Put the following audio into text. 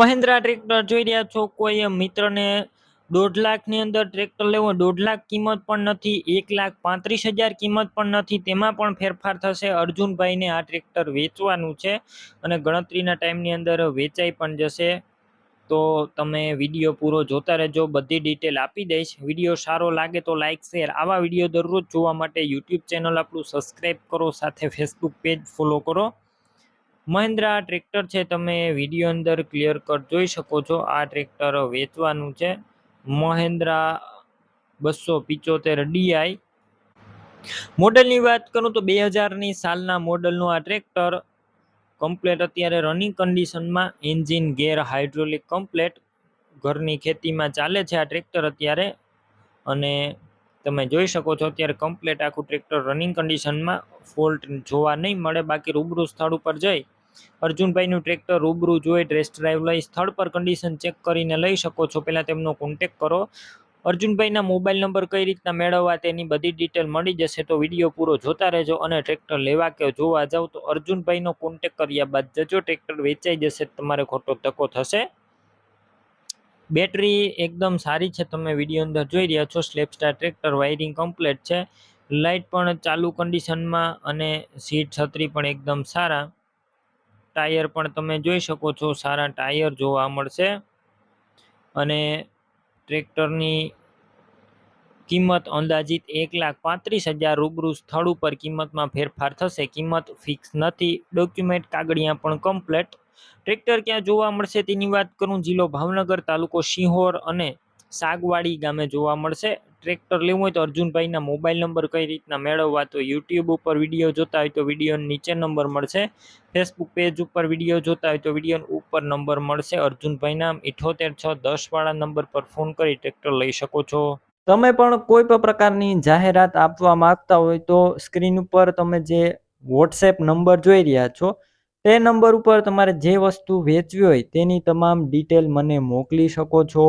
Mahindra tractor જોઈ રહ્યા છો કોઈ મિત્રને? દોઢ લાખની અંદર ટ્રેક્ટર લેવો દોઢ લાખ કિંમત પણ નથી, એક લાખ પાંત્રીસ હજાર કિંમત પણ નથી, તેમાં પણ ફેરફાર થશે. અર્જુનભાઈને આ ટ્રેક્ટર વેચવાનું છે અને ગણતરીના ટાઈમની અંદર વેચાઈ પણ જશે. તો તમે વીડિયો પૂરો જોતા રહેજો, બધી ડિટેલ આપી દઈશ. વીડિયો સારો લાગે તો લાઇક શેર, આવા વીડિયો દરરોજ જોવા માટે યુટ્યુબ ચેનલ આપણું સબસ્ક્રાઈબ કરો, સાથે ફેસબુક પેજ ફોલો કરો. મહિન્દ્રા ટ્રેક્ટર છે, તમે વીડિયો અંદર ક્લિયર કટ જોઈ શકો છો. આ ટ્રેક્ટર વેચવાનું છે મહિન્દ્રા બસો પિચોતેર ડીઆઈ મોડલની વાત કરું તો બે હજારની સાલના મોડલનું આ ટ્રેક્ટર કમ્પ્લેટ અત્યારે રનિંગ કન્ડિશનમાં એન્જિન ગેર હાઇડ્રોલિક કમ્પ્લેટ ઘરની ખેતીમાં ચાલે છે આ ટ્રેક્ટર અત્યારે. અને તમે જોઈ શકો છો અત્યારે કમ્પ્લેટ આખું ટ્રેક્ટર રનિંગ કન્ડિશનમાં ફોલ્ટ જોવા નહીં મળે, બાકી રૂબરૂ સ્થળ ઉપર જઈ અર્જુનભાઈનું ટ્રેક્ટર રૂબરૂ જોઈ ટેસ્ટ ડ્રાઈવ લઈ સ્થળ પર કન્ડિશન ચેક કરીને લઈ શકો છો. પહેલાં તેમનો કોન્ટેક કરો. અર્જુનભાઈના મોબાઈલ નંબર કઈ રીતના મેળવવા તેની બધી ડિટેલ મળી જશે તો વીડિયો પૂરો જોતા રહેજો અને ટ્રેક્ટર લેવા કે જોવા જાવ તો અર્જુનભાઈનો કોન્ટેક કર્યા બાદ જજો ટ્રેક્ટર વેચાઈ જશે, તમારે ખોટો ધક્કો થશે. બેટરી એકદમ સારી છે, તમે વીડિયો અંદર જોઈ રહ્યા છો. સ્લેપસ્ટાર ટ્રેક્ટર વાયરિંગ કમ્પ્લેટ છે. લાઇટ પણ ચાલુ કન્ડિશનમાં અને સીટ છત્રી પણ એકદમ સારા. ટાયર પણ તમે જોઈ શકો છો, સારા ટાયર જોવા મળશે. અને ટ્રેક્ટરની કિંમત અંદાજિત એક લાખ પાંત્રીસ હજાર રૂબરૂ સ્થળ ઉપર કિંમતમાં ફેરફાર થશે. કિંમત ફિક્સ નથી ડોક્યુમેન્ટ કાગળિયા પણ કમ્પ્લેટ ટ્રેક્ટર ક્યાં જોવા મળશે તેની વાત કરું, જિલ્લો ભાવનગર, તાલુકો સિંહોર અને સાગવાડી ગામે જોવા મળશે. ટ્રેક્ટર લેવું હોય તો અર્જુનભાઈના મોબાઈલ નંબર કઈ રીતના મેળવવા તો યુટ્યુબ ઉપર વીડિયો જોતા હોય તો વીડિયો નીચે નંબર મળશે. ફેસબુક પેજ ઉપર વીડિયો જોતા હોય તો વીડિયો ઉપર નંબર મળશે. અર્જુનભાઈના ઇઠોતેર છ દસવાળા નંબર પર ફોન કરી ટ્રેક્ટર લઈ શકો છો. તમે પણ કોઈ પણ પ્રકારની જાહેરાત આપવા માંગતા હોય તો સ્ક્રીન ઉપર તમે જે વોટ્સએપ નંબર જોઈ રહ્યા છો, તે નંબર ઉપર તમારે જે વસ્તુ વેચવી હોય તેની તમામ ડિટેલ મને મોકલી શકો છો.